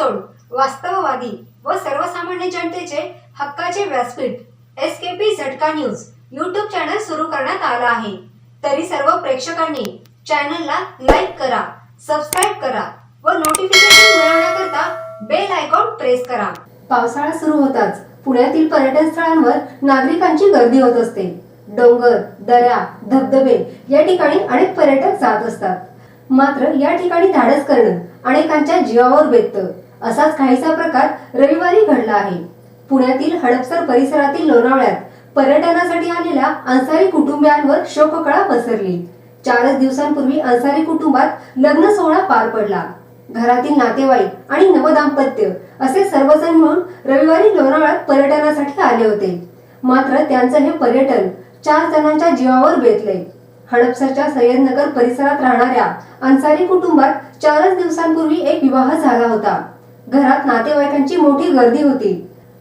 तोड. वास्तववादी व सर्वसामान्य जनतेचे हक्काचे व्यासपीठ. S K P Jhatka news. YouTube channel सुरू करण्यात आला आहे. तरी सर्व प्रेक्षकांनी चॅनलला लाईक करा सबस्क्राईब करा व नोटिफिकेशन मिळवण्याकरता बेल आयकॉन प्रेस करा. पावसाळा सुरू होताच. पुण्यातील पर्यटन स्थळांवर नागरिकांची गर्दी होत असते. डोंगर दऱ्या धबधबे या ठिकाणी अनेक पर्यटक जात असतात. मात्र या ठिकाणी धाडस करणं अनेकांच्या जीवावर बेतत. असाच काहीसा प्रकार रविवारी घडला आहे. पुण्यातील हडपसर परिसरातील लोणावळ्यात पर्यटनासाठी आलेल्या अन्सारी कुटुंबियांवर शोककळा पसरली. चारच दिवसांपूर्वी अन्सारी कुटुंबात लग्न सोहळा पार पडला. घरातील नातेवाईक आणि नवदाम्पत्य असे सर्वजण मिळून रविवारी लोणावळ्यात पर्यटनासाठी आले होते. मात्र त्यांचं हे पर्यटन चार जणांच्या जीवावर बेतले हडपसरच्या सय्यदनगर परिसरात राहणाऱ्या अन्सारी कुटुंबात चारच दिवसांपूर्वी एक विवाह झाला होता. घरात नातेवाईकांची मोठी गर्दी होती.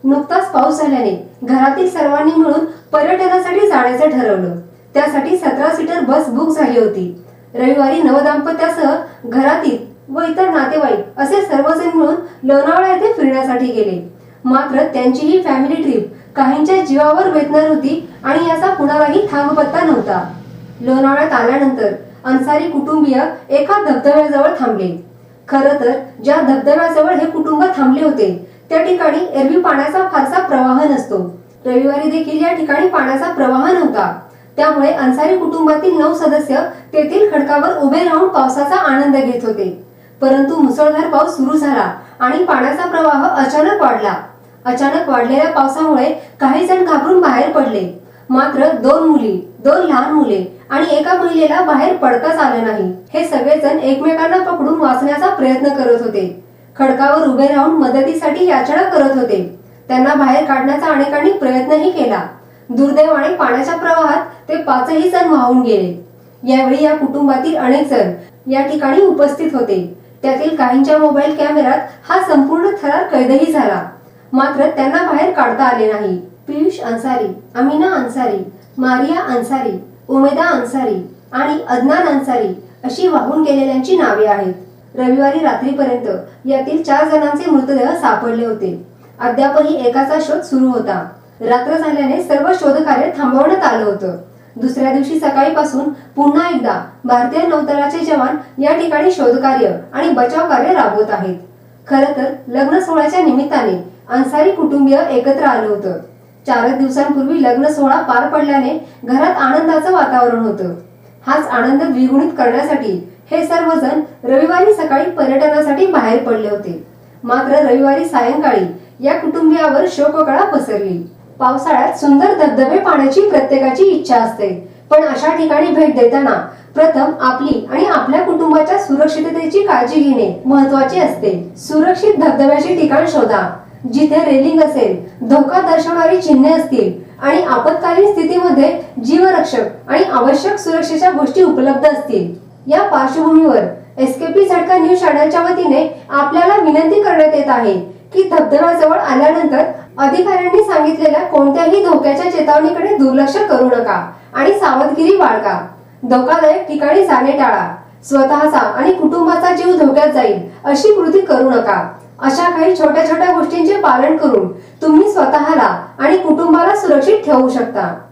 नुकताच पाऊस झाल्याने घरातील सर्वांनी मिळून पर्यटनासाठी जाण्याचं ठरवलं. त्यासाठी सतरा सीटर बस बुक झाली होती. रविवारी नवदाम्पत्यासह घरातील व इतर नातेवाईक असे सर्वजण मिळून लोणावळा येथे फिरण्यासाठी गेले. मात्र त्यांची ही फॅमिली ट्रिप काहींच्या जीवावर बेतणार होती आणि याचा कुणालाही थांगपत्ता नव्हता. लोणावळ्यात आल्यानंतर अन्सारी कुटुंबीय एका धबधब्याजवळ थांबले. खर तर ज्या धबधब्याजवळ हे कुटुंब थांबले होते त्या ठिकाणी एरवी पाण्याचा फारसा प्रवाह नसतो. रविवारी देखील या ठिकाणी पाण्याचा प्रवाह नव्हता. त्यामुळे अन्सारी कुटुंबातील नऊ सदस्य तेथील खडकावर उभे राहून पावसाचा आनंद घेत होते. परंतु मुसळधार पाऊस सुरू झाला आणि पाण्याचा प्रवाह अचानक वाढला. अचानक वाढलेल्या पावसामुळे काही जण घाबरून बाहेर पडले. मात्र दोन मुली दोन लहान आणि एका महिलेला बाहेर पडताच आलं नाही. हे सगळेजण एकमेकांना पकडून वाचण्याचा प्रयत्न करत होते. खडकावर उभे राहून मदतीसाठी याचना करत होते. त्यांना बाहेर काढण्याचा अनेकांनी प्रयत्नही केला. दुर्दैवाने पाण्याच्या प्रवाहात ते पाचही जण वाहून गेले. यावेळी या कुटुंबातील अनेक जण या ठिकाणी उपस्थित होते. त्यातील काहींच्या मोबाईल कॅमेऱ्यात हा संपूर्ण थरार कैदही झाला. मात्र त्यांना बाहेर काढता आले नाही. पियुष अन्सारी अमिना अन्सारी मारिया अन्सारी उमेदा अन्सारी आणि अदनान अन्सारी अशी वाहून गेलेल्यांची नावे आहेत. रविवारी रात्रीपर्यंत यातील चार जणांचे मृतदेह सापडले होते. अद्यापही एकाचा शोध सुरू होता. रात्र झाल्याने सर्व शोधकार्य थांबवण्यात आलं होतं. दुसऱ्या दिवशी सकाळीपासून पुन्हा एकदा भारतीय नौदलाचे जवान या ठिकाणी शोधकार्य आणि बचाव कार्य राबवत आहेत. खर तर लग्न सोहळ्याच्या निमित्ताने अन्सारी कुटुंबीय एकत्र आलं होतं. चारच दिवसांपूर्वी लग्न सोहळा पार पडल्याने घरात आनंदाचं वातावरण होतं. हाच आनंद द्विगुणित करण्यासाठी हे सर्वजण रविवारी सकाळी पर्यटनासाठी बाहेर पडले होते. मात्र रविवारी सायंकाळी या कुटुंबियावर शोककळा पसरली. पावसाळ्यात सुंदर धबधबे पाण्याची प्रत्येकाची इच्छा असते. पण अशा ठिकाणी भेट देताना प्रथम आपली आणि आपल्या कुटुंबाच्या सुरक्षिततेची काळजी घेणे महत्त्वाचे असते. सुरक्षित धबधब्याचे ठिकाण शोधा. जिथे रेलिंग असेल धोका दर्शवणारी चिन्हे असतील आणि आपत्कालीन स्थितीमध्ये जीवरक्षक आणि आवश्यक सुरक्षेच्या गोष्टी उपलब्ध असतील. या पार्श्वभूमीवर एसकेपी झटका न्यूज चॅनलच्या वतीने आपल्याला विनंती करण्यात येत आहे की धबधब्याजवळ आल्यानंतर अधिकाऱ्यांनी सांगितलेल्या कोणत्याही धोक्याच्या चेतावणीकडे दुर्लक्ष करू नका आणि सावधगिरी बाळगा. धोकादायक ठिकाणी जाणे टाळा. स्वतःचा आणि कुटुंबाचा जीव धोक्यात जाईल अशी कृती करू नका. अशा काही छोट्या छोट्या गोष्टींचे पालन करून तुम्ही स्वतःला आणि कुटुंबाला सुरक्षित ठेवू शकता.